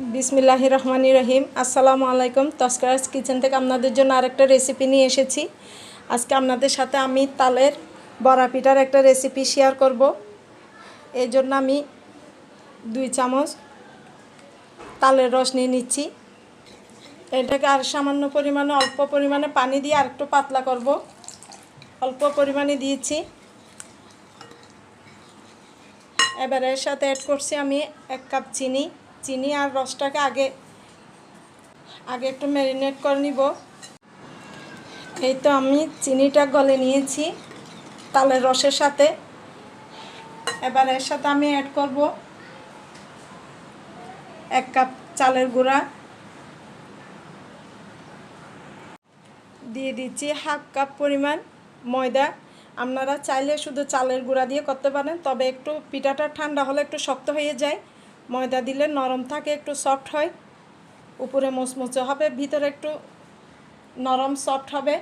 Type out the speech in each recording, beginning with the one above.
বিসমিল্লাহ রহমানি রহিম। আসসালামু আলাইকুম। তস্করাজ কিচেন থেকে আপনাদের জন্য আরেকটা রেসিপি নিয়ে এসেছি। আজকে আপনাদের সাথে আমি তালের বড়া পিঠার একটা রেসিপি শেয়ার করব। এই জন্য আমি দুই চামচ তালের রস নিয়ে নিচ্ছি। এটাকে আর সামান্য পরিমাণে, অল্প পরিমাণে পানি দিয়ে আরেকটু পাতলা করব। অল্প পরিমাণে দিয়েছি। এবার এর সাথে অ্যাড করছি আমি এক কাপ চিনি। চিনি আর রসটাকে আগে আগে একটু ম্যারিনেট করে নিব। এই তো আমি চিনিটা গলে নিয়েছি তালের রসের সাথে। এবার এর সাথে আমি অ্যাড করব এক কাপ চালের গুঁড়া। দিয়ে দিচ্ছি হাফ কাপ পরিমাণ ময়দা। আপনারা চাইলে শুধু চালের গুঁড়া দিয়ে করতে পারেন, তবে একটু পিঠাটা ঠান্ডা হলে একটু শক্ত হয়ে যায়। ময়দা দিলে নরম থাকে, একটু সফট হয়। উপরে মুচমুচে হবে, ভিতরে একটু নরম সফট হবে।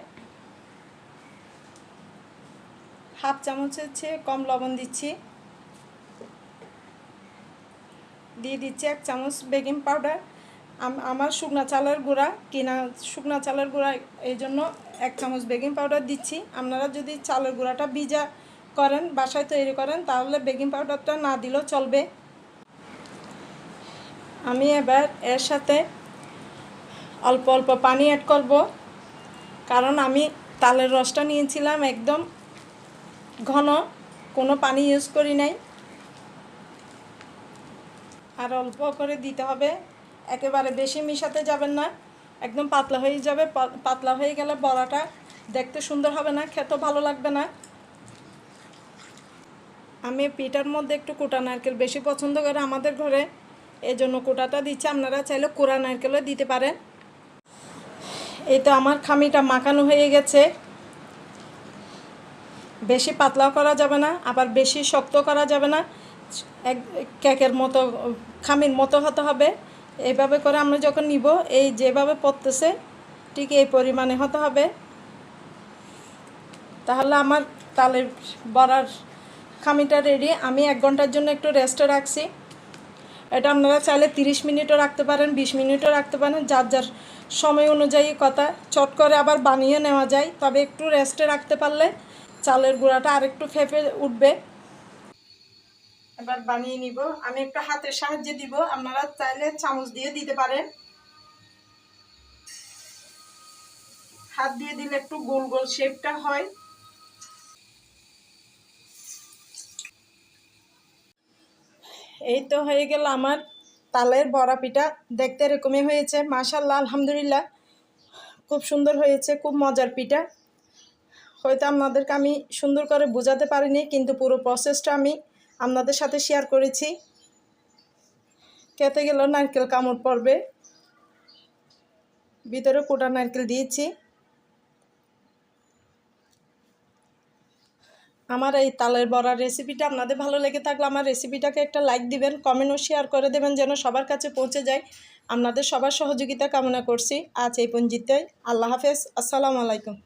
হাফ চামচের চেয়ে কম লবণ দিচ্ছি। দিয়ে দিচ্ছি এক চামচ বেকিং পাউডার। আমার শুকনা চালের গুঁড়া, কিনা শুকনা চালের গুঁড়া, এই জন্য এক চামচ বেকিং পাউডার দিচ্ছি। আপনারা যদি চালের গুঁড়াটা ভিজা করেন, বাসায় তৈরি করেন, তাহলে বেকিং পাউডারটা না দিলেও চলবে। আমি এবার এর সাথে অল্প অল্প পানি অ্যাড করব। কারণ আমি তালের রসটা নিয়েছিলাম একদম ঘন, কোনো পানি ইউজ করি নাই। আর অল্প করে দিতে হবে, একেবারে বেশি মিশাতে যাবেন না, একদম পাতলা হয়ে যাবে পাতলা হয়ে গেলে বড়াটা দেখতে সুন্দর হবে না, খেতেও ভালো লাগবে না। আমি পিঠার মধ্যে একটু কোটা নারকেল বেশি পছন্দ করে, আমাদের ঘরে জন্য কোটাটা দিচ্ছে। আপনারা চাইলে কোরা নারকেলও দিতে পারেন। এই তো আমার খামিটা মাখানো হয়ে গেছে। বেশি পাতলাও করা যাবে না, আবার বেশি শক্ত করা যাবে না। এক কেকের মতো, খামির মতো হতে হবে। এইভাবে করে আমরা যখন নিব, এই যেভাবে পড়তেছে, ঠিক এই পরিমাণে হতে হবে। তাহলে আমার তালের বড়ার খামিটা রেডি আমি এক ঘণ্টার জন্য একটু রেস্টে রাখছি। এটা আপনারা চাইলে তিরিশ মিনিটও রাখতে পারেন, বিশ মিনিটও রাখতে পারেন, যার যার সময় অনুযায়ী কথা। চট করে আবার বানিয়ে নেওয়া যায়, তবে একটু রেস্টে রাখতে পারলে চালের গুঁড়াটা আরেকটু ফেপে উঠবে। এবার বানিয়ে নিব। আমি একটা হাতের সাহায্যে দিব, আপনারা চাইলে চামচ দিয়ে দিতে পারেন। হাত দিয়ে দিলে একটু গোল গোল শেপটা হয়। এই তো হয়ে গেল আমার তালের বড়া পিঠা। দেখতে এরকমই হয়েছে। মাশাল্লাহ আলহামদুলিল্লাহ। খুব সুন্দর হয়েছে, খুব মজার পিঠা। হয়তো আপনাদেরকে আমি সুন্দর করে বোঝাতে পারিনি, কিন্তু পুরো প্রসেসটা আমি আপনাদের সাথে শেয়ার করেছি। খেতে গেল নারকেল কামড় পড়বে ভিতরে কোটা নারকেল দিয়েছি। আমার এই তালের বড়ার রেসিপিটা আপনাদের ভালো লেগে থাকলে আমার রেসিপিটাকে একটা লাইক দিবেন কমেন্ট ও শেয়ার করে দেবেন যেন সবার কাছে পৌঁছে যায়। আপনাদের সবার সহযোগিতা কামনা করছি। আজ এই পঞ্জিতে আল্লাহ হাফেজ। আসসালামু আলাইকুম।